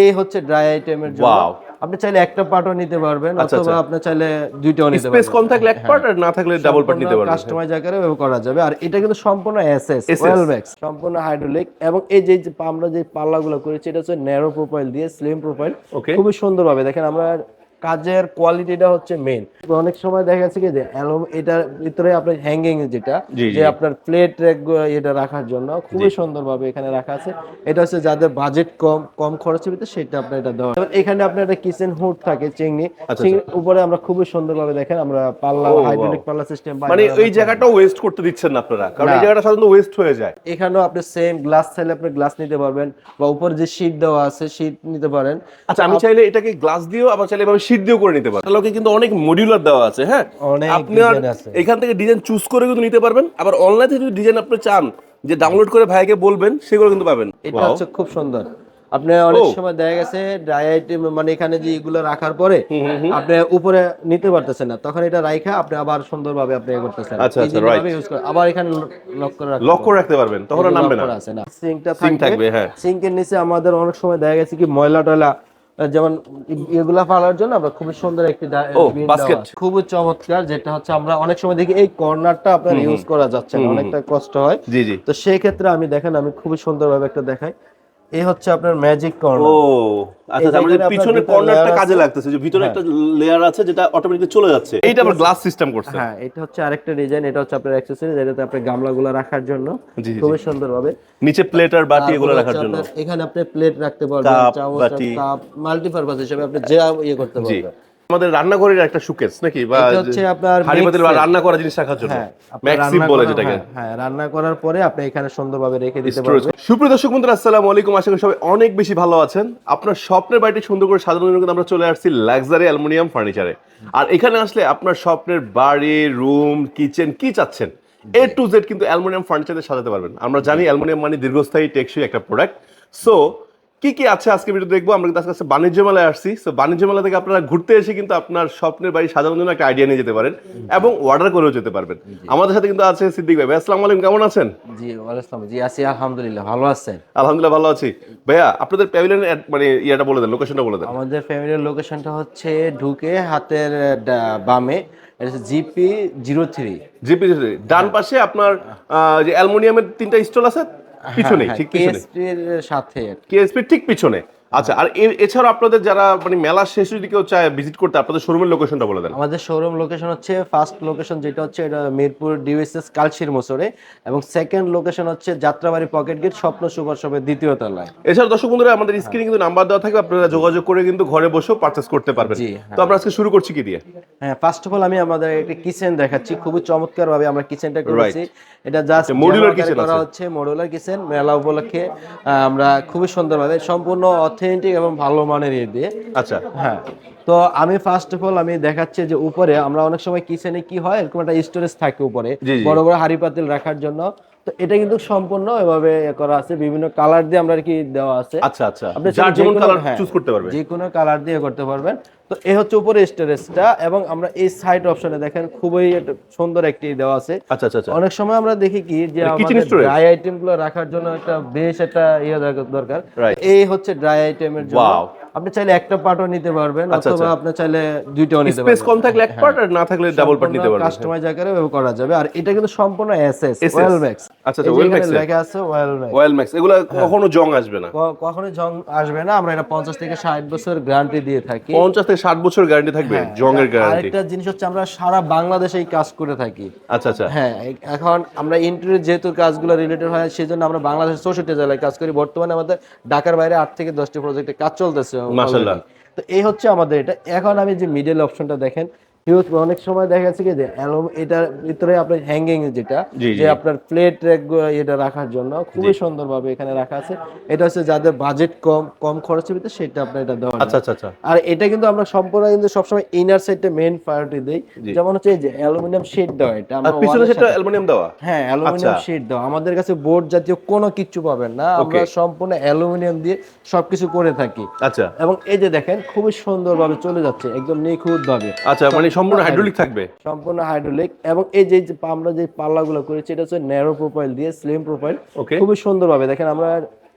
এই হচ্ছে ড্রাই আইটেমের জন্য। আপনি চাইলে একটা পার্টও নিতে পারবেন আচ্ছা, অথবা আচ্ছা। আপনি চাইলে দুইটাও নিতে পারবেন। স্পেস কম থাকলে এক পার্ট আর না থাকলে ডাবল পার্ট নিতে পারবেন। কাস্টমাইজ আকারে করা যাবে। আর এটা কিন্তু সম্পূর্ণ এসএস ওয়েল ম্যাক্স সম্পূর্ণ হাইড্রোলিক এবং এই যে আমরা যে পাল্লাগুলো করেছি এটা হচ্ছে ন্যারো প্রোফাইল দিয়ে স্লিম প্রোফাইল. খুবই সুন্দরভাবে। দেখেন আমরা কাজের কোয়ালিটিটা হচ্ছে মেন অনেক সময় দেখা যাচ্ছে কি যে অ্যালুম এটার ভিতরে আপনার হ্যাঙ্গিং যেটা যে আপনার প্লেট এটা রাখার জন্য খুবই সুন্দরভাবে এখানে রাখা আছে। এটা হচ্ছে যাদের বাজেট কম কম খরচের ভিতরে সেটা আপনার এটা দেওয়া এখানে আপনার একটা কিচেন হুড থাকে চিংড়ি। আচ্ছা, উপরে আমরা খুবই সুন্দরভাবে দেখেন আমরা পাল্লা হাইড্রোলিক পাল্লা সিস্টেম মানে এই জায়গাটা ওয়েস্ট করতে দিচ্ছেন না আপনারা কারণ এই জায়গাটা সাধারণত ওয়েস্ট হয়ে যায়। এখানেও আপনি সেম গ্লাস চাইলে আপনি গ্লাস নিতে পারবেন বা উপরে যে শীট দেওয়া আছে শীট নিতে পারেন। আচ্ছা আমি চাইলে এটাকে গ্লাস দিয়েও আবার চাইলে এভাবে করে নিতে পারেন লোকে কিন্তু অনেক মডিউলার দেওয়া আছে হ্যাঁ? আপনার এখান থেকে ডিজাইন চুজ করে কিন্তু নিতে পারবেন। আবার অনলাইন থেকে যদি ডিজাইন আপনি চান যে ডাউনলোড করে ভাইকে বলবেন সেগুলো কিন্তু পাবেন। এটা হচ্ছে খুব সুন্দর। আপনি অনেক Oh. সময় দেখা গেছে ড্রাই আইটেম মানে এখানে যে এগুলো রাখার পরে আপনি উপরে নিতে পারতেছেন না। তখন এটা রাইখা আপনি আবার সুন্দরভাবে আপনি করতেছেন। আচ্ছা, আচ্ছা. ভাবে use করে- আবার এখানে লক করে রাখতে লক করে রাখতে পারবেন তখন নামবে না। সিঙ্কটা থাকবে, হ্যাঁ। সিঙ্কের নিচে আমাদের অনেক সময় দেখা গেছে কি ময়লা টয়লা যেমন এগুলা ফালার জন্য আমরা খুবই সুন্দর একটি আছে। খুবই চমৎকার যেটা হচ্ছে আমরা অনেক সময় দেখি এই কর্নারটা আপনার ইউজ করা যাচ্ছে না অনেকটা কষ্ট হয়। জি জি। তো সেই ক্ষেত্রে আমি দেখেন আমি খুবই সুন্দর ভাবে একটা দেখাই। এই হচ্ছে আপনার ম্যাজিক ও আচ্ছা তার আমাদের পিছনে কর্নারটা কাজে লাগতেছে যে ভিতরে একটা লেয়ার আছে যেটা অটোমেটিক চলে যাচ্ছে। এইটা আবার গ্লাস সিস্টেম করছে। হ্যাঁ এটা হচ্ছে আরেকটা ডিজাইন এটা হচ্ছে আপনার অ্যাকসেসরিজ যেটাতে আপনি গামলাগুলো রাখার জন্য। খুব সুন্দরভাবে। নিচে প্লেট আর বাটি এগুলো রাখার জন্য। এখানে আপনি প্লেট রাখতে পারবেন চামচ বাটি। কাপ মাল্টিপারপাস হিসেবে আপনি যা ইয়ে করতে পারবেন। আমাদের রান্নাঘরের একটা নাকি? বা হচ্ছে আপনার হাড়ি পাতিল বা রান্না করা জিনিস রাখার জন্য। ম্যাক্সিম বলে যেটাকে। হ্যাঁ, হ্যাঁ রান্না করার পরে আপনি এখানে সুন্দরভাবে রেখে দিতে পারবেন। সুপ্রিয় দর্শক বন্ধুরা আসসালামু আলাইকুম। আশা করি সবাই অনেক বেশি ভালো আছেন। আপনার স্বপ্নের বাড়িটি সুন্দর করে সাজানোর জন্য আমরা চলে আসছি লাক্সারি অ্যালুমিনিয়াম ফার্নিচারে আর এখানে আসলে আপনার স্বপ্নের বাড়ি রুম কিচেন কি চাচ্ছেন? এ টু জেড কিন্তু অ্যালুমিনিয়াম ফার্নিচারে সাজাতে পারবেন। আমরা জানি অ্যালুমিনিয়াম মানে দীর্ঘস্থায়ী টেকসই একটা প্রোডাক্ট সো কি কি আছে আজকে ভিডিও দেখব? আমরা কিন্তু আজকে বাণিজ্য মেলায় আসছি। সো বাণিজ্য মেলা থেকে আপনারা ঘুরতে এসে কিন্তু আপনার স্বপ্নের বাড়ি সাজানোর জন্য একটা আইডিয়া নিয়ে যেতে পারেন এবং অর্ডার করেও যেতে পারবেন। আমাদের সাথে কিন্তু আছে সিদ্দিক ভাই। আসসালামু আলাইকুম কেমন আছেন? জি ওয়ালাইকুম জি আছি আলহামদুলিল্লাহ। ভালো আছেন? আলহামদুলিল্লাহ ভালো আছি। ভাইয়া আপনাদের প্যাভিলিয়নের মানে ইয়াটা বলে দেন লোকেশনটা বলে দেন। আমাদের ফ্যামিলির লোকেশনটা হচ্ছে ঢুকে হাতের বামে। এটা জিপি জিরো থ্রি। জিপি ডান পাশে আপনার যে অ্যালুমিনিয়ামের তিনটা স্টল আছে পিছনে ঠিক পিছনে কেএসপির সাথে কেএসপি ঠিক পিছনে। আচ্ছা আর এছাড়া আপনাদের যারা মানে মেলা শেষ যদি কেউ চায় ভিজিট করতে আপনাদের শোরুমের লোকেশনটা বলে দেন। আমাদের শোরুম লোকেশন হচ্ছে ফার্স্ট লোকেশন যেটা হচ্ছে এটা মিরপুর ডিউএসএস কালশির মোসরে এবং সেকেন্ড লোকেশন হচ্ছে Jatrabari pocket gate Shwapno super শপের দ্বিতীয় তলায়। এছাড়া দর্শক বন্ধুরা আমাদের স্ক্রিনে কিন্তু নাম্বার দেওয়া থাকবে আপনারা যোগাযোগ করে কিন্তু ঘরে বসেও পারচেস করতে পারবেন। তো আমরা আজকে শুরু করছি কি দিয়ে? হ্যাঁ ফার্স্ট অফ অল আমি আমাদের একটা কিচেন দেখাচ্ছি খুবই চমৎকার ভাবে আমরা কিচেনটা করেছি। এটা জাস্ট modular kitchen করা। হচ্ছে মডুলার কিচেন মেলা উপলক্ষে। আমরা খুবই সুন্দরভাবে সম্পূর্ণ অথেন্টিক এবং ভালো মানের ইয়ে দিয়ে। আচ্ছা হ্যাঁ। তো আমি ফার্স্ট অফ অল আমি দেখাচ্ছি যে উপরে আমরা অনেক সময় কিচেনে কি হয় এরকম একটা স্টোরেজ থাকে উপরে। বড় বড় হাড়ি পাতিল রাখার জন্য। তো এটা কিন্তু সম্পূর্ণ এভাবে করা আছে। বিভিন্ন কালার দিয়ে আমরা কি দেওয়া আছে। আচ্ছা আচ্ছা। আপনি যার যেমন কালার হ্যাঁ, চুজ করতে পারবে। যে কোনো কালার দিয়ে করতে পারবেন। তো এই হচ্ছে উপরে স্টোরেজটা এবং আমরা এই সাইড অপশনে দেখেন খুবই সুন্দর একটি দেওয়া আছে। আচ্ছা আচ্ছা আচ্ছা। অনেক সময় আমরা দেখি কি যে মানে আমাদের ড্রাই আইটেমগুলো রাখার জন্য একটা বেশ একটা ইয়ে দরকার- এই হচ্ছে ড্রাই আইটেমের জন্য. আপনি চাইলে একটা পার্টও নিতে পারবেন আচ্ছা, অথবা আচ্ছা। আপনি চাইলে দুইটাও নিতে স্পেস কম থাকলে এক পার্ট আর না থাকলে ডাবল পার্ট নিতে পারবেন। কাস্টমাইজ আকারে করা যাবে। আর এটা কিন্তু সম্পূর্ণ এসএস ওয়েল ম্যাক্স আচ্ছা, আচ্ছা, Well Max লেখা আছে ওয়েল ম্যাক্স অয়েল ম্যাক্স এগুলো কখনো জং আসবে না। কখনো জং আসবে না। আমরা এটা পঞ্চাশ থেকে ষাট বছর গ্যারান্টি দিয়ে থাকি। পঞ্চাশ থেকে ষাট বছর গ্যারান্টি থাকবে জংয়ের গ্যারান্টি আরেকটা জিনিস হচ্ছে আমরা সারা বাংলাদেশে এই কাজ করে থাকি। আচ্ছা আচ্ছা। হ্যাঁ এখন আমরা ইন্টারনেট যেহেতু কাজগুলো রিলেটেড হয় সেই জন্য আমরা বাংলাদেশের চৌষট্টি জেলায় কাজ করি। বর্তমানে আমাদের ঢাকার বাইরে আট থেকে দশটি প্রজেক্টে কাজ চলতেছে। মাশাআল্লাহ। তো এই হচ্ছে আমাদের এটা এখন আমি যে মিডল অপশনটা দেখেন হিউজ অনেক সময় দেখা যাচ্ছে কি যে অ্যালুম এটার ভিতরে আপনার হ্যাঙ্গিং যেটা যে আপনার প্লেট এটা রাখার জন্য খুবই সুন্দরভাবে এখানে রাখা আছে। এটা হচ্ছে যাদের বাজেট কম কম খরচের ভিতরে সেটা আপনার এটা দেওয়া আচ্ছা আচ্ছা আচ্ছা। আর এটা কিন্তু আমরা সম্পূর্ণ কিন্তু সবসময় ইনার সাইডে মেইন প্রায়োরিটি দেই। যেমন হচ্ছে এই যে অ্যালুমিনিয়াম শিট দেওয়া এটা আমরা পিছনে সেটা অ্যালুমিনিয়াম দেওয়া? হ্যাঁ অ্যালুমিনিয়াম আচ্ছা। শিট দেওয়া। আমাদের কাছে বোর্ড জাতীয় কোনো কিছু পাবেন না। আমরা সম্পূর্ণ অ্যালুমিনিয়াম দিয়ে সবকিছু করে থাকি। আচ্ছা। এবং এই যে দেখেন খুবই সুন্দরভাবে চলে যাচ্ছে একদম নিখুঁত ভাবে আচ্ছা মানে সম্পূর্ণ হাইড্রোলিক থাকবে। সম্পূর্ণ হাইড্রোলিক এবং এই যে আমরা যে পাল্লাগুলো করেছি এটা হচ্ছে ন্যারো প্রোফাইল দিয়ে স্লিম প্রোফাইল. খুবই সুন্দরভাবে দেখেন আমরা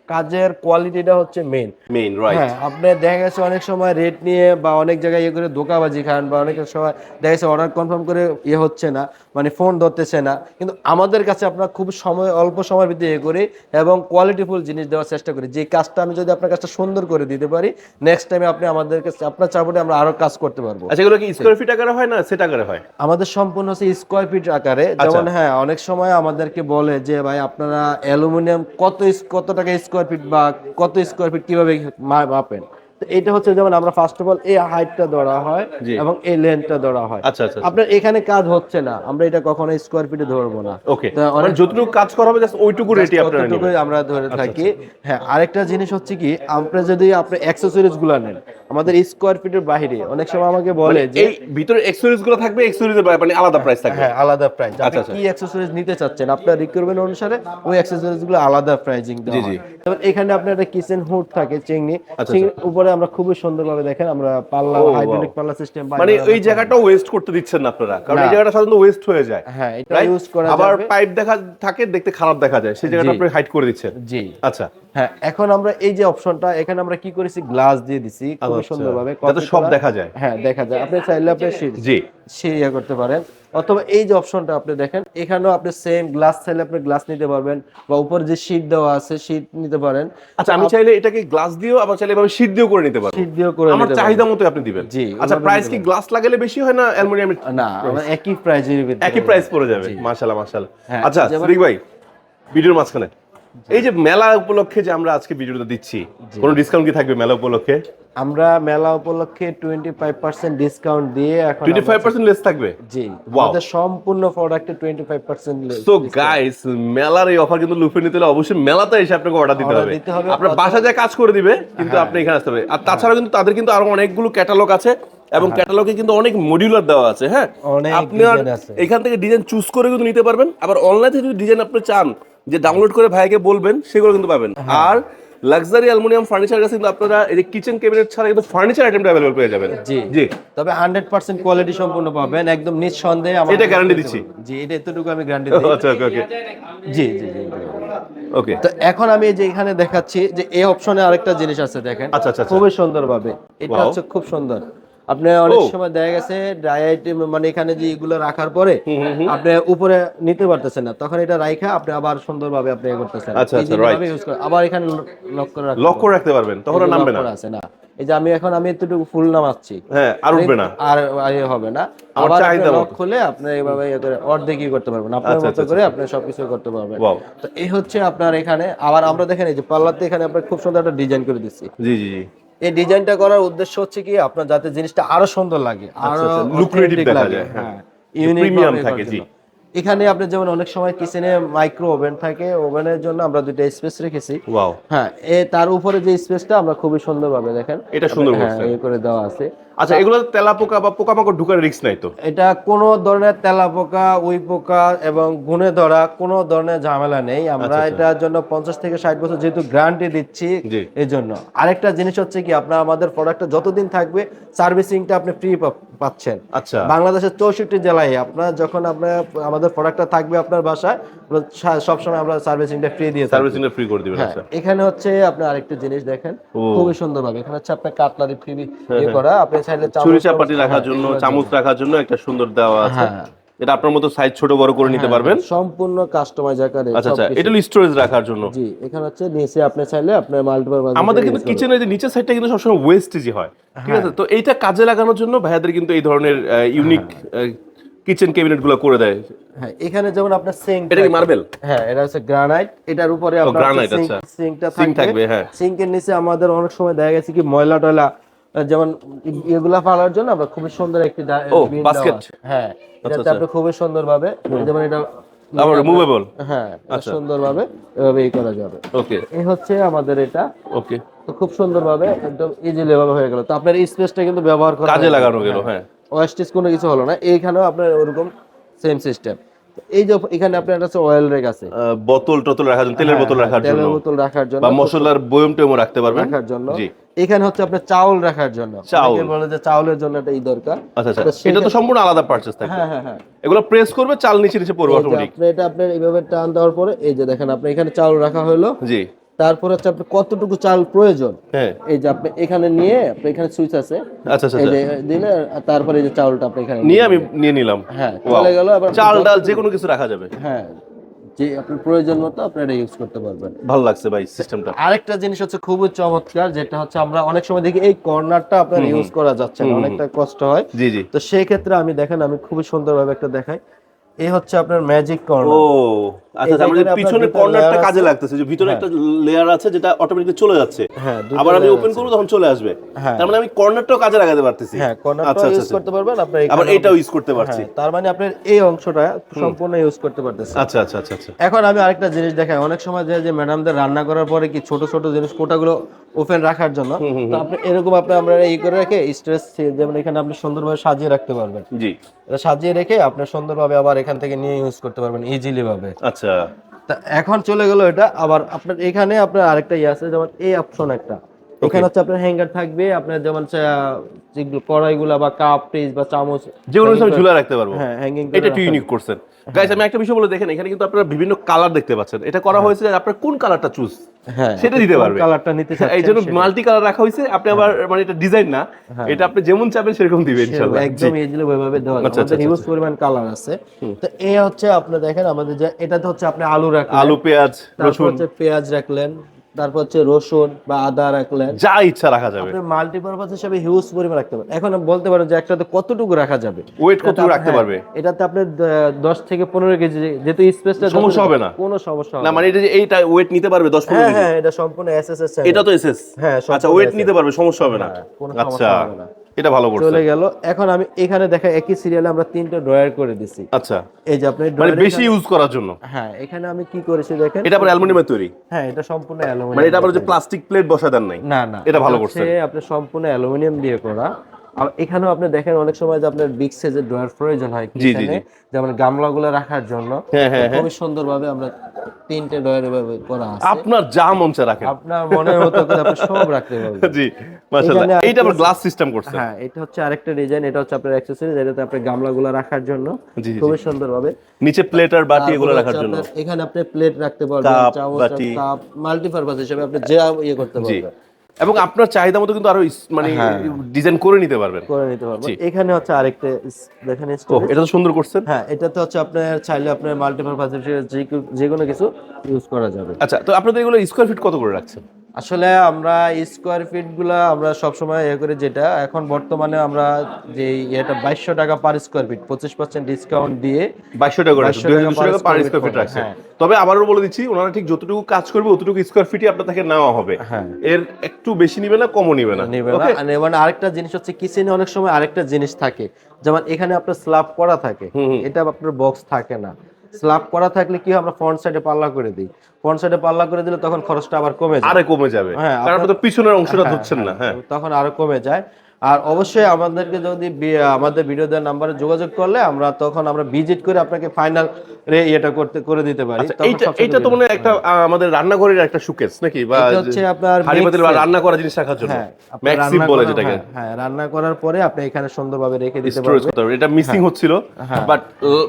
কাজের কোয়ালিটিটা হচ্ছে মেইন মেইন রাইট হ্যাঁ আপনি দেখা গেছে অনেক সময় রেট নিয়ে বা অনেক জায়গায় ইয়ে করে ধোকাবাজি খান বা অনেক সময় দেখা গেছে অর্ডার কনফার্ম করে ইয়ে হচ্ছে না। মানে ফোন ধরতেছে না। কিন্তু আমাদের কাছে আপনার খুব সময় অল্প সময়ের ভিতরে ইয়ে করি এবং কোয়ালিটিফুল জিনিস দেওয়ার চেষ্টা করি। যে কাজটা আমি যদি আপনার কাছে সুন্দর করে দিতে পারি নেক্সট টাইমে আপনি আমাদের কাছে আপনার চাপটে আমরা আরও কাজ করতে পারব। আচ্ছা এগুলো কি স্কোয়ার ফিট আকারে হয় না সেট আকারে হয়? আমাদের সম্পূর্ণ হচ্ছে স্কোয়ার ফিট আকারে। যেমন হ্যাঁ অনেক সময় আমাদেরকে বলে যে ভাই আপনারা অ্যালুমিনিয়াম কত কত টাকা স্কোয়ার ফিট বা কত স্কোয়ার ফিট কীভাবে মাপেন? এটা হচ্ছে যেমন আমরা ফার্স্ট অফ অল এই হাইটটা ধরা হয় এবং এই লেন্থটা ধরা হয়। আচ্ছা আচ্ছা আপনার এখানে কাজ হচ্ছে না আমরা এটা কখনো স্কোয়ার ফিটে ধরবো না। ওকে মানে যতটুকু কাজ করা হবে জাস্ট ওইটুকু রেটই আপনারা নেবেন। আমরা ধরে থাকি। হ্যাঁ আরেকটা জিনিস হচ্ছে কি আপনি যদি আপনি অ্যাক্সেসরিজগুলা নেন আমাদের স্কোয়ার ফিটের বাইরে অনেক সময় আমাকে বলে যে এই ভিতরে এক্সেসরিজগুলো থাকবে এক্সেসরিজ এর মানে আলাদা প্রাইস থাকবে। হ্যাঁ আলাদা প্রাইস আপনি আচ্ছা, আচ্ছা। কি অ্যাকসেসরিজ নিতে চাচ্ছেন আপনার রিকোয়ারমেন্ট অনুসারে ওই অ্যাকসেসরিজগুলো আলাদা প্রাইজিং দেওয়া। হয়। যেমন এখানে আপনার একটা কিচেন হুড থাকে চিংনি আচ্ছা, চিংড়ির উপরে আমরা খুবই সুন্দরভাবে দেখেন আমরা পাল্লা হাইড্রোলিক পাল্লা সিস্টেম মানে ওই জায়গাটা ওয়েস্ট করতে দিচ্ছেন না আপনারা কারণ এই জায়গাটা সাধারণত ওয়েস্ট হয়ে যায় হ্যাঁ এটা ইউজ করা আবার পাইপ দেখা থাকে দেখতে খারাপ দেখা যায় সেই জায়গাটা। আপনি হাইড করে দিচ্ছেন। জি। আচ্ছা। হ্যাঁ এখন আমরা এই যে অপশনটা এখানে আমরা কি করেছি? গ্লাস দিয়ে দিছি খুব আচ্ছা। সুন্দরভাবে। যাতে সব দেখা যায়। হ্যাঁ দেখা যায়। আপনি চাইলে আপনি জি। সে ইয়ে করতে পারেন। অথবা এই যে অপশনটা আপনি দেখেন এখানেও আপনি সেম গ্লাস চাইলে আপনি গ্লাস নিতে পারবেন বা উপরে যে শীট দেওয়া আছে শীট নিতে পারেন। আচ্ছা আমি চাইলে এটাকে গ্লাস দিয়েও আবার চাইলে এভাবে শীট দিয়েও করে নিতে পারব? শীট দিয়েও করে আমার চাহিদা মতো আপনি দিবেন। জি, আচ্ছা প্রাইস কি গ্লাস লাগালে বেশি হয় না অ্যালুমিনিয়াম না আমরা একই প্রাইজের একই প্রাইস পড়ে যাবে। মাশাআল্লাহ মাশাআল্লাহ হ্যাঁ, আচ্ছা সিদ্দিক ভাই ভিডিওর মাঝখানে। এই যে মেলা উপলক্ষে যে আমরা আজকে ভিডিওটা দিচ্ছি কোনো ডিসকাউন্ট কি থাকবে মেলা উপলক্ষে? আমরা মেলা উপলক্ষে টোয়েন্টি ফাইভ পার্সেন্ট ডিসকাউন্ট দিয়ে এখন টোয়েন্টি ফাইভ আমরা- পার্সেন্ট লেস থাকবে? জি আমাদের সম্পূর্ণ প্রোডাক্টে টোয়েন্টি ফাইভ পার্সেন্ট তো গাইস মেলার এই অফার কিন্তু লুফে নিতে হলে অবশ্যই মেলাতে এসে আপনাকে অর্ডার দিতে হবে। আপনার বাসা যায় কাজ করে দিবে কিন্তু আপনি এখানে আসতে হবে। আর তাছাড়া কিন্তু তাদের কিন্তু আরও অনেকগুলো ক্যাটালগ আছে এবং ক্যাটালগে কিন্তু অনেক মডিউলার দেওয়া আছে হ্যাঁ? আপনার এখান থেকে ডিজাইন চুজ করে কিন্তু নিতে পারবেন। আবার অনলাইন থেকে যদি ডিজাইন আপনি চান যে ডাউনলোড করে ভাইকে বলবেন সেগুলো কিন্তু পাবেন। আর লাক্সারি অ্যালুমিনিয়াম ফার্নিচার কাছে কিন্তু আপনারা এই যে কিচেন ক্যাবিনেট ছাড়া কিন্তু ফার্নিচার আইটেমটা অ্যাভেলেবল পেয়ে যাবেন। জি। জি। তবে হান্ড্রেড পার্সেন্ট কোয়ালিটি সম্পূর্ণ পাবেন একদম নিঃসন্দেহে আমাদের এটা গ্যারান্টি দিচ্ছি। জি এটা এতটুকু আমি গ্যারান্টি দিই। আচ্ছা ওকে ওকে। জি জি জি ওকে। তো এখন আমি এই যে এখানে দেখাচ্ছি যে এই অপশনে আরেকটা জিনিস আছে দেখেন। আচ্ছা, আচ্ছা, আচ্ছা। খুবই সুন্দর ভাবে এটা হচ্ছে খুব সুন্দর। আপনি অনেক. সময় দেখা গেছে আইটেম মানে এখানে যে এগুলো রাখার পরে আপনি উপরে নিতে পারতেছেন না। তখন এটা রাইখা আপনি আবার সুন্দরভাবে আপনি করতেছেন। আচ্ছা, আচ্ছা, করে- আবার এখানে লক করে রাখতে লক করে রাখতে পারবেন তখন নামবে না। আছে না। এই যে আমি এখন আমি এতটুকু ফুল নামাচ্ছি। হ্যাঁ আর উঠবে না। আর আর ইয়ে হবে না। আবার লক। খুলে আপনি এইভাবে ইয়ে করে অর্ধেকই করতে পারবেন। আপনার আচ্ছা, মতো আচ্ছা, করে আপনি সবকিছু করতে পারবেন। তো এই হচ্ছে আপনার এখানে আবার আমরা দেখেন এই যে পাল্লাতে এখানে আপনার খুব সুন্দর একটা ডিজাইন করে দিচ্ছি। জি জি জি। এই ডিজাইনটা করার উদ্দেশ্য হচ্ছে কি আপনার যাতে জিনিসটা আরও সুন্দর লাগে আরও লুক্রেটিভ দেখা যায়, হ্যাঁ। প্রিমিয়াম থাকে, জি। এখানে আপনি যেমন অনেক সময় কিচেনে মাইক্রো ওভেন থাকে ওভেনের জন্য আমরা দুইটা স্পেস রেখেছি। ওয়াও হ্যাঁ এ তার উপরে যে স্পেসটা আমরা খুবই সুন্দরভাবে দেখেন। এটা সুন্দর হ্যাঁ করে দেওয়া আছে। আচ্ছা এগুলো তেলা পোকা বা পোকামাকড় ঢুকার রিস্ক নাই তো? এটা কোনো ধরনের তেলা পোকা উই পোকা এবং গুনে ধরা কোনো ধরনের ঝামেলা নেই। আমরা আচ্ছা, এটার জন্য পঞ্চাশ থেকে ষাট বছর যেহেতু গ্যারান্টি দিচ্ছি এই জন্য আরেকটা জিনিস হচ্ছে কি আপনার আমাদের প্রোডাক্টটা যতদিন থাকবে সার্ভিসিংটা আপনি ফ্রি পাচ্ছেন। আচ্ছা। বাংলাদেশের চৌষট্টি জেলায় আপনার যখন আপনার আমাদের প্রোডাক্টটা থাকবে আপনার বাসায় সবসময় আমরা সার্ভিসিংটা ফ্রি দিয়ে থাকি সার্ভিসিং ফ্রি করে দিবেন হ্যাঁ আচ্ছা। এখানে হচ্ছে আপনার আরেকটা জিনিস দেখেন। খুবই সুন্দর ভাবে এখানে হচ্ছে আপনার কাটলারি ফ্রি ইয়ে করা। আপনি ছুরি চাপাটি রাখার হ্যাঁ, জন্য চামচ রাখার জন্য একটা সুন্দর দেওয়া আছে। হ্যাঁ। এটা আপনার মতো সাইজ ছোট বড় করে নিতে পারবেন? সম্পূর্ণ কাস্টমাইজ আকারে আচ্ছা আচ্ছা। এটা স্টোরেজ রাখার জন্য। জি এখানে হচ্ছে নিচে আপনি চাইলে আপনার আমাদের কিন্তু কিচেনের যে নিচের সাইডটা কিন্তু সবসময় ওয়েস্টেজই হয় ঠিক হ্যাঁ। আছে? তো এইটা কাজে লাগানোর জন্য ভাইয়াদের কিন্তু এই ধরনের ইউনিক কিচেন ক্যাবিনেটগুলো করে দেয়। হ্যাঁ এখানে যেমন আপনার সিঙ্ক এটা কি মার্বেল হ্যাঁ এটা হচ্ছে গ্রানাইট এটার উপরে আপনার granite, আচ্ছা। সিঙ্কটা থাকবে, হ্যাঁ। সিঙ্কের নিচে আমাদের অনেক সময় দেখা গেছে কি ময়লা টয়লা যেমন এগুলা ফালার জন্য আমরা খুবই সুন্দর একটি। আছে। হ্যাঁ আচ্ছা, যাতে আপনি খুবই সুন্দরভাবে যেমন এটা আবার মুভেবল হ্যাঁ আচ্ছা। সুন্দরভাবে এভাবে ই করা যাবে। ওকে এই হচ্ছে আমাদের এটা। ওকে তো খুব সুন্দরভাবে একদম ইজিলি এভাবে হয়ে গেল। তো আপনার এই স্পেসটা কিন্তু ব্যবহার করা কাজে লাগানো গেল হ্যাঁ। ওয়েস্টেজ কোনো কিছু হলো না। এইখানেও আপনার ওরকম সেম সিস্টেম এই যে এখানে আপনার অয়েল রেক আছে। বোতল টোতল রাখার জন্য তেলের বোতল রাখার জন্য। তেলের বোতল রাখার জন্য। বা মশলার বয়ম রাখতে পারবেন। রাখার জন্য। জি। এখানে হচ্ছে আপনার চাউল রাখার জন্য। চাউল। বলে যে চাউলের জন্য এটা ই দরকার। আচ্ছা আচ্ছা। এটা তো সম্পূর্ণ আলাদা পারচেজ থাকে হ্যাঁ হ্যাঁ হ্যাঁ। এগুলো প্রেস করবে চাল নিচে নিচে পড়বে অটোমেটিক আপনি এটা আপনার এইভাবে টান দেওয়ার পরে এই যে দেখেন আপনি এখানে চাউল রাখা হলো। জি। তারপর হচ্ছে আপনার কতটুকু চাল প্রয়োজন? হ্যাঁ। এই যে আপনি এখানে নিয়ে আপনি এখানে সুইচ আছে। আচ্ছা আচ্ছা আচ্ছা। দিলে তারপরে এই যে চাউলটা আপনি এখানে নিয়ে আমি নিয়ে নিলাম। হ্যাঁ চলে গেল আবার চাল ডাল যে কোনো কিছু রাখা যাবে। হ্যাঁ যে আপনার প্রয়োজন মতো আপনি এটা ইউজ করতে পারবেন। ভালো লাগছে ভাই সিস্টেমটা আরেকটা জিনিস হচ্ছে খুবই চমৎকার যেটা হচ্ছে আমরা অনেক সময় দেখি এই কর্নারটা আপনার ইউজ করা যাচ্ছে না অনেকটা কষ্ট হয়। জি জি। তো সেই ক্ষেত্রে আমি দেখেন আমি খুবই সুন্দরভাবে একটা দেখাই। এই হচ্ছে আপনার ম্যাজিক ও কর্নার আচ্ছা তার মানে পিছনের কর্নারটা কাজে লাগতেছে যে ভিতরে একটা লেয়ার আছে যেটা অটোমেটিক্যালি চলে যাচ্ছে। হ্যাঁ আবার আমি ওপেন। করব তখন চলে আসবে। হ্যাঁ। তার মানে আমি কর্নারটাও কাজে লাগাতে পারতেছি। হ্যাঁ কর্নারটা আচ্ছা আচ্ছা ইউজ করতে পারবেন আপনার আবার এটাও ইউজ করতে পারছি। হ্যাঁ, তার মানে আপনার এই অংশটা সম্পূর্ণ ইউজ করতে পারতেছেন আচ্ছা আচ্ছা আচ্ছা আচ্ছা। এখন আমি আরেকটা জিনিস দেখাই অনেক সময় যে ম্যাডামদের রান্না করার পরে কি ছোট ছোট জিনিস কোটাগুলো ওপেন রাখার জন্য। তো আপনি এরকম আপনি আমরা এই করে রেখে স্ট্রেস যেমন এখানে আপনি সুন্দরভাবে সাজিয়ে রাখতে পারবেন। জি। এটা সাজিয়ে রেখে আপনি সুন্দরভাবে আবার এখান থেকে নিয়ে ইউজ করতে পারবেন ইজিলি ভাবে আচ্ছা। তা এখন চলে গেল এটা। আবার আপনার এখানে আপনার আরেকটা ইয়ে আছে যেমন এই অপশন একটা। এখানে হচ্ছে আপনার হ্যাঙ্গার থাকবে আপনার যেমন যেগুলো কড়াইগুলা বা কাপ পিস বা চামচ যে কোনো কিছু আমি ঝুলে রাখতে পারব। হ্যাঁ হ্যাঙ্গিং এটা একটু ইউনিক করছেন। গাইস আমি একটা বিষয় বলে দেখেন এখানে কিন্তু আপনারা বিভিন্ন কালার দেখতে পাচ্ছেন। এটা করা হয়েছে যে আপনার কোন কালারটা চুজ হ্যাঁ সেটা দিতে পারবে। কালারটা নিতে এই চাচ্ছেন জন্য মাল্টি কালার রাখা হয়েছে। আপনি আবার মানে এটা ডিজাইন না এটা আপনি যেমন চাবেন সেরকম দিবেন ইনশাআল্লাহ। একদম ইজিলি ওইভাবে দেওয়া যায় আচ্ছা, আমাদের আচ্ছা, হিউজ পরিমাণ কালার আছে। তো এই হচ্ছে আপনি দেখেন আমাদের যে এটাতে হচ্ছে আপনি আলু রাখলেন। আলু পেঁয়াজ রসুন। হচ্ছে পেঁয়াজ রাখলেন। তারপর হচ্ছে রসুন বা আদা রাখলেন যা ইচ্ছা রাখা যাবে। আপনি মাল্টিপারপাস হিসেবে হিউজ পরিমাণ রাখতে পারেন। এখন বলতে পারেন যে একসাথে কতটুকু রাখা যাবে? ওয়েট কত রাখতে হ্যাঁ, পারবে? এটাতে আপনি দ- দশ থেকে পনেরো কেজি যেহেতু স্পেসটা সমস্যা হবে না? কোনো সমস্যা হবে না। মানে এটা এইটা ওয়েট নিতে পারবে 10 15 কেজি। হ্যাঁ এটা সম্পূর্ণ এসএসএস এটা তো এসএস হ্যাঁ, আচ্ছা ওয়েট নিতে পারবে সমস্যা হবে না। হ্যাঁ, কোনো আচ্ছা। সমস্যা হবে না। এটা ভালো করছে। চলে গেল। এখন আমি এখানে দেখা একই সিরিয়ালে আমরা তিনটা ড্রয়ার করে দিছি। আচ্ছা। এই যে আপনি মানে বেশি ইউজ করার জন্য। হ্যাঁ এখানে আমি কি করেছি দেখেন? এটা আবার অ্যালুমিনিয়ামের তৈরি। হ্যাঁ এটা সম্পূর্ণ অ্যালুমিনিয়াম মানে এটা আবার যে প্লাস্টিক প্লেট বসা দেন নাই। না না এটা ভালো করছেন। আপনি সম্পূর্ণ অ্যালুমিনিয়াম দিয়ে করা। আর এখানেও আপনি দেখেন অনেক সময় যে আপনার বিগ সাইজের ড্রয়ার প্রয়োজন হয় যেমন গামলাগুলো রাখার জন্য। হ্যাঁ, হ্যাঁ, খুবই সুন্দরভাবে আমরা তিনটে এভাবে করা আছে। আপনার যা মন চায় রাখেন। আপনার মনের মতো করে আপনি সব রাখতে পারবেন। জি মাশাআল্লাহ। এইটা আবার গ্লাস সিস্টেম করছে। হ্যাঁ এটা হচ্ছে আরেকটা ডিজাইন এটা হচ্ছে আপনার অ্যাক্সেসরিজ এটাতে আপনি গামলাগুলো রাখার জন্য। খুবই সুন্দরভাবে। নিচে প্লেট আর বাটি এগুলো রাখার জন্য। এখানে আপনি প্লেট রাখতে পারবেন চামচ কাপ মাল্টিপারপাস হিসেবে আপনি যা ইয়ে করতে পারবেন। এবং আপনার চাহিদা মতো কিন্তু আরও মানে হ্যাঁ। ডিজাইন করে নিতে পারবেন। করে নিতে পারবেন এখানে হচ্ছে আরেকটা দেখেন এটা তো সুন্দর করছেন। হ্যাঁ এটা তো হচ্ছে আপনার চাইলে আপনার মাল্টিপারপাস যে কোনো কিছু ইউজ করা যাবে। আচ্ছা তো আপনাদের এগুলো স্কোয়ার ফিট কত করে রাখছেন? আসলে আমরা স্কোয়ার ফিটগুলা আমরা সবসময় ইয়ে করি যেটা এখন বর্তমানে আমরা যে এটা বাইশশো টাকা পার স্কোয়ার ফিট পঁচিশ পার্সেন্ট ডিসকাউন্ট দিয়ে বাইশশো টাকা 2200 টাকা পার স্কোয়ার ফিট হ্যাঁ। তবে আবারও বলে দিচ্ছি ওনারা ঠিক যতটুকু কাজ করবে অতটুকু স্কোয়ার ফিটই আপনার থেকে নেওয়া হবে। হ্যাঁ। এর একটু বেশি নিবে না কমও নিবে না। নেবে না। এবার আরেকটা জিনিস হচ্ছে কিচেনে অনেক সময় আরেকটা জিনিস থাকে। যেমন এখানে আপনার স্ল্যাব করা থাকে। এটা আপনার বক্স থাকে না। স্ল্যাব করা থাকলে কি হয় আমরা ফ্রন্ট সাইডে পাল্লা করে দিই। ফ্রন্ট সাইডে পাল্লা করে দিলে তখন খরচটা আবার কমে যায়। আরে কমে যাবে। হ্যাঁ, তো পিছনের অংশটা ধরছেন না হ্যাঁ। তখন আরও কমে যায়। আর অবশ্যই আমাদেরকে যদি আমাদের ভিডিও দেওয়ার নাম্বারে যোগাযোগ করলে আমরা তখন আমরা ভিজিট করে আপনাকে ফাইনাল রে ইয়েটা করতে করে দিতে পারি। আচ্ছা, এইটা তো মনে হয় একটা আমাদের রান্নাঘরের একটা সুকেস নাকি? বা এটা হচ্ছে আপনার রান্না করা জিনিস রাখার জন্য। হ্যাঁ ম্যাক্সিম বলে যেটাকে। হ্যাঁ, হ্যাঁ রান্না করার পরে আপনি এখানে সুন্দরভাবে রেখে দিতে পারবেন। এটা মিসিং হচ্ছিল হ্যাঁ। বাট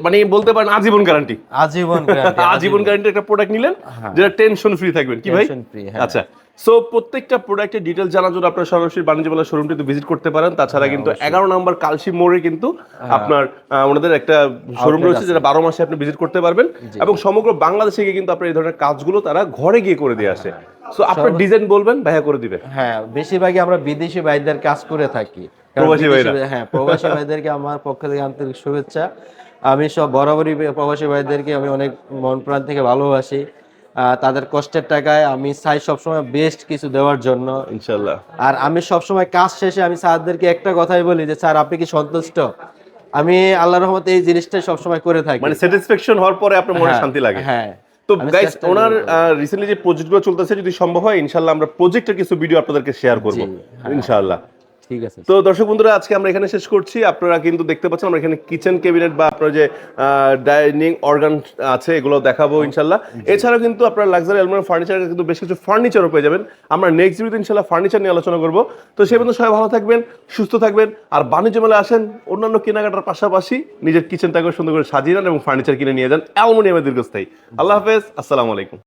মানে বলতে পারেন আজীবন গ্যারান্টি আজীবন guarantee, আজীবন গ্যারান্টি একটা প্রোডাক্ট নিলেন যেটা টেনশন ফ্রি থাকবেন কি ভাই? হ্যাঁ। আচ্ছা সো প্রত্যেকটা প্রোডাক্টের ডিটেল জানার জন্য আপনারা সরাসরি বাণিজ্য মেলা শোরুমটিতে ভিজিট করতে পারেন। হ্যাঁ, তাছাড়া কিন্তু এগারো নম্বর কালশি মোড়ে কিন্তু আপনার আহ, ওনাদের একটা শোরুম রয়েছে যেটা বারো মাসে আপনি ভিজিট করতে পারবেন। এবং সমগ্র বাংলাদেশে গিয়ে কিন্তু আপনার এই ধরনের কাজগুলো তারা ঘরে গিয়ে করে দিয়ে আসে। সো আপনার ডিজাইন বলবেন ভাইয়া করে দিবে হ্যাঁ বেশিরভাগই আমরা বিদেশি ভাইদের কাজ করে থাকি। প্রবাসী ভাইরা। হ্যাঁ প্রবাসী ভাইদেরকে আমার পক্ষ থেকে আন্তরিক শুভেচ্ছা। আমি সব বরাবরই প্রবাসী ভাইদেরকে আমি অনেক মন প্রাণ থেকে ভালোবাসি। তাদের কষ্টের টাকায় আমি চাই সবসময় বেস্ট কিছু দেওয়ার জন্য। ইনশাল্লাহ। আর আমি সবসময় কাজ শেষে আমি স্যারদেরকে একটা কথাই বলি যে স্যার আপনি কি সন্তুষ্ট? আমি আল্লাহ রহমতে এই জিনিসটাই সবসময় করে থাকি। মানে স্যাটিসফ্যাকশন হওয়ার পরে আপনার মনে হ্যাঁ, শান্তি লাগে। হ্যাঁ। তো গাইস ওনার রিসেন্টলি যে প্রজেক্টগুলো চলতেছে যদি সম্ভব হয় ইনশাল্লাহ আমরা প্রজেক্টের কিছু ভিডিও আপনাদেরকে শেয়ার করব। হ্যাঁ। ইনশাআল্লাহ ঠিক আছে তো দর্শক বন্ধুরা আজকে আমরা এখানে শেষ করছি। আপনারা কিন্তু দেখতে পাচ্ছেন আমরা এখানে কিচেন ক্যাবিনেট বা আপনার যে ডাইনিং অর্গান আছে এগুলো দেখাবো ইনশাল্লাহ এছাড়াও কিন্তু আপনার লাক্সারি অ্যালুমিনিয়াম ফার্নিচার কিন্তু বেশ কিছু ফার্নিচারও পেয়ে যাবেন। আমরা নেক্সট ভিডিওতে ইনশাল্লাহ ফার্নিচার নিয়ে আলোচনা করব। তো সেই পর্যন্ত সবাই ভালো থাকবেন সুস্থ থাকবেন আর বাণিজ্য মেলা আসেন অন্যান্য কেনাকাটার পাশাপাশি নিজের কিচেনটাকে সুন্দর করে সাজিয়ে নেন এবং ফার্নিচার কিনে নিয়ে যান। অ্যালুমিনিয়ামের দীর্ঘস্থায়ী। আল্লাহ হাফেজ আসসালামু আলাইকুম।